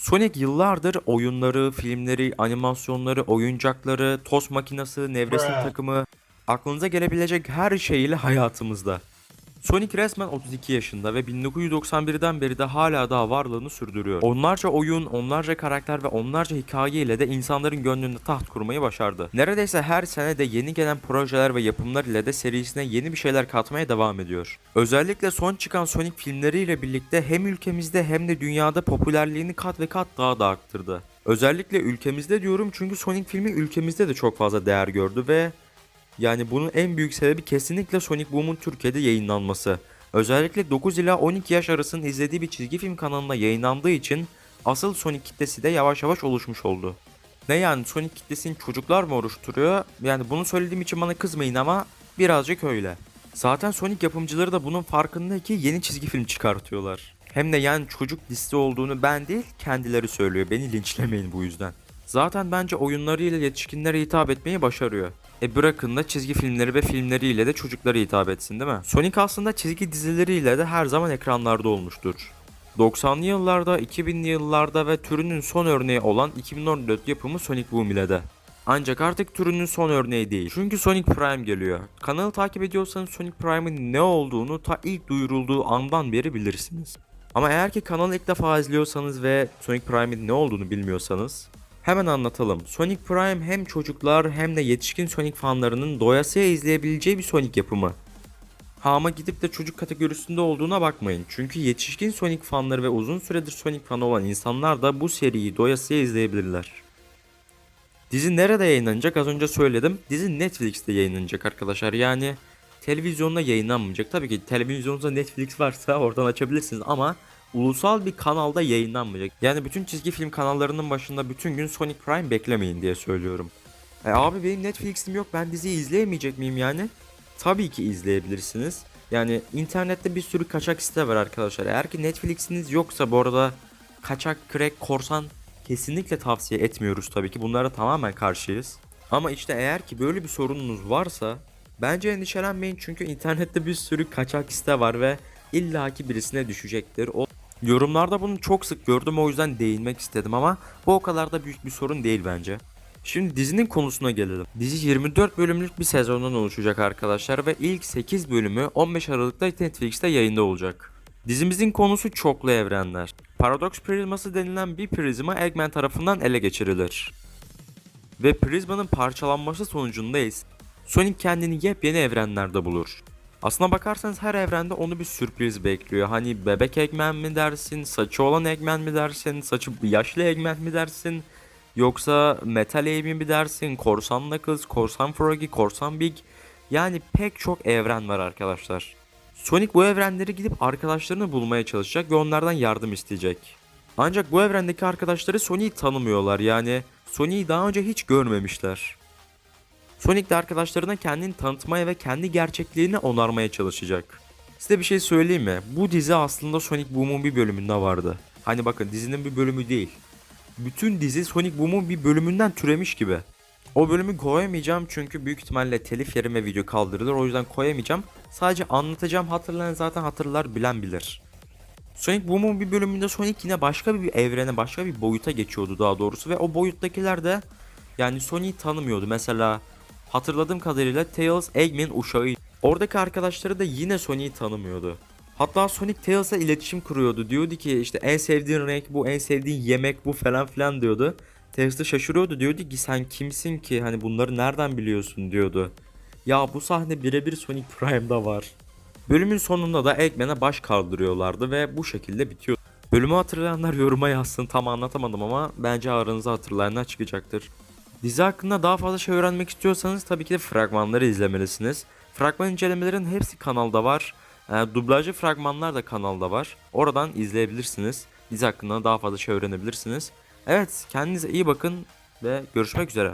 Sonic yıllardır oyunları, filmleri, animasyonları, oyuncakları, tost makinesi, nevresim takımı, aklınıza gelebilecek her şeyiyle hayatımızda. Sonic resmen 32 yaşında ve 1991'den beri de hala daha varlığını sürdürüyor. Onlarca oyun, onlarca karakter ve onlarca hikaye ile de insanların gönlünde taht kurmayı başardı. Neredeyse her sene de yeni gelen projeler ve yapımlar ile de serisine yeni bir şeyler katmaya devam ediyor. Özellikle son çıkan Sonic filmleriyle birlikte hem ülkemizde hem de dünyada popülerliğini kat ve kat daha da arttırdı. Özellikle ülkemizde diyorum çünkü Sonic filmi ülkemizde de çok fazla değer gördü ve yani bunun en büyük sebebi kesinlikle Sonic Boom'un Türkiye'de yayınlanması. Özellikle 9 ila 12 yaş arasının izlediği bir çizgi film kanalında yayınlandığı için asıl Sonic kitlesi de yavaş yavaş oluşmuş oldu. Ne yani Sonic kitlesini çocuklar mı oluşturuyor? Yani bunu söylediğim için bana kızmayın ama birazcık öyle. Zaten Sonic yapımcıları da bunun farkında ki yeni çizgi film çıkartıyorlar. Hem de yani çocuk dizisi olduğunu ben değil kendileri söylüyor. Beni linçlemeyin bu yüzden. Zaten bence oyunlarıyla yetişkinlere hitap etmeyi başarıyor. E bırakın da çizgi filmleri ve filmleriyle de çocuklara hitap etsin değil mi? Sonic aslında çizgi dizileriyle de her zaman ekranlarda olmuştur. 90'lı yıllarda, 2000'li yıllarda ve türünün son örneği olan 2014 yapımı Sonic Boom ile de. Ancak artık türünün son örneği değil. Çünkü Sonic Prime geliyor. Kanalı takip ediyorsanız Sonic Prime'ın ne olduğunu ta ilk duyurulduğu andan beri bilirsiniz. Ama eğer ki kanalı ilk defa izliyorsanız ve Sonic Prime'in ne olduğunu bilmiyorsanız Hemen anlatalım. Sonic Prime hem çocuklar hem de yetişkin Sonic fanlarının doyasıya izleyebileceği bir Sonic yapımı. Ha ama gidip de çocuk kategorisinde olduğuna bakmayın. Çünkü yetişkin Sonic fanları ve uzun süredir Sonic fanı olan insanlar da bu seriyi doyasıya izleyebilirler. Dizi nerede yayınlanacak az önce söyledim. Dizi Netflix'te yayınlanacak arkadaşlar. Yani televizyonda yayınlanmayacak. Tabii ki televizyonunuzda Netflix varsa oradan açabilirsiniz ama ulusal bir kanalda yayınlanmayacak. Yani bütün çizgi film kanallarının başında bütün gün Sonic Prime beklemeyin diye söylüyorum. E abi benim Netflix'im yok ben diziyi izleyemeyecek miyim yani? Tabii ki izleyebilirsiniz. Yani internette bir sürü kaçak site var arkadaşlar. Eğer ki Netflix'iniz yoksa bu arada kaçak, crack, korsan kesinlikle tavsiye etmiyoruz tabii ki. Bunlara tamamen karşıyız. Ama işte eğer ki böyle bir sorununuz varsa bence endişelenmeyin çünkü internette bir sürü kaçak site var ve illaki birisine düşecektir. O Yorumlarda bunu çok sık gördüm o yüzden değinmek istedim ama bu o kadar da büyük bir sorun değil bence. Şimdi dizinin konusuna gelelim. Dizi 24 bölümlük bir sezondan oluşacak arkadaşlar ve ilk 8 bölümü 15 Aralık'ta Netflix'te yayında olacak. Dizimizin konusu çoklu evrenler. Paradox prizması denilen bir prizma Eggman tarafından ele geçirilir. Ve prizmanın parçalanması sonucunda ise Sonic kendini yepyeni evrenlerde bulur. Aslına bakarsanız her evrende onu bir sürpriz bekliyor. Hani bebek Eggman mi dersin, saçı olan Eggman mi dersin, saçı yaşlı Eggman mi dersin, yoksa Metal Amy mi dersin, Korsan Knuckles, Korsan Froggy, Korsan Big. Yani pek çok evren var arkadaşlar. Sonic bu evrenleri gidip arkadaşlarını bulmaya çalışacak ve onlardan yardım isteyecek. Ancak bu evrendeki arkadaşları Sonic'i tanımıyorlar yani Sonic'i daha önce hiç görmemişler. Sonic de arkadaşlarına kendini tanıtmaya ve kendi gerçekliğini onarmaya çalışacak. Size bir şey söyleyeyim mi? Bu dizi aslında Sonic Boom'un bir bölümünde vardı. Hani bakın dizinin bir bölümü değil. Bütün dizi Sonic Boom'un bir bölümünden türemiş gibi. O bölümü koyamayacağım çünkü büyük ihtimalle telif yerim video kaldırılır o yüzden koyamayacağım. Sadece anlatacağım hatırlayan zaten hatırlar bilen bilir. Sonic Boom'un bir bölümünde Sonic yine başka bir evrene başka bir boyuta geçiyordu daha doğrusu ve o boyuttakiler de yani Sonic'i tanımıyordu. Mesela hatırladığım kadarıyla Tails Eggman uşağı. Oradaki arkadaşları da yine Sonic'i tanımıyordu. Hatta Sonic Tails'la iletişim kuruyordu. Diyordu ki işte en sevdiğin renk bu, en sevdiğin yemek bu falan filan diyordu. Tails de şaşırıyordu. Diyordu ki sen kimsin ki hani bunları nereden biliyorsun diyordu. Ya bu sahne birebir Sonic Prime'da var. Bölümün sonunda da Eggman'e baş kaldırıyorlardı ve bu şekilde bitiyor. Bölümü hatırlayanlar yoruma yazsın. Tam anlatamadım ama bence aranızda hatırlayanlar çıkacaktır. Dizi hakkında daha fazla şey öğrenmek istiyorsanız tabii ki de fragmanları izlemelisiniz. Fragman incelemelerin hepsi kanalda var. E, dublajlı fragmanlar da kanalda var. Oradan izleyebilirsiniz. Dizi hakkında daha fazla şey öğrenebilirsiniz. Evet kendinize iyi bakın ve görüşmek üzere.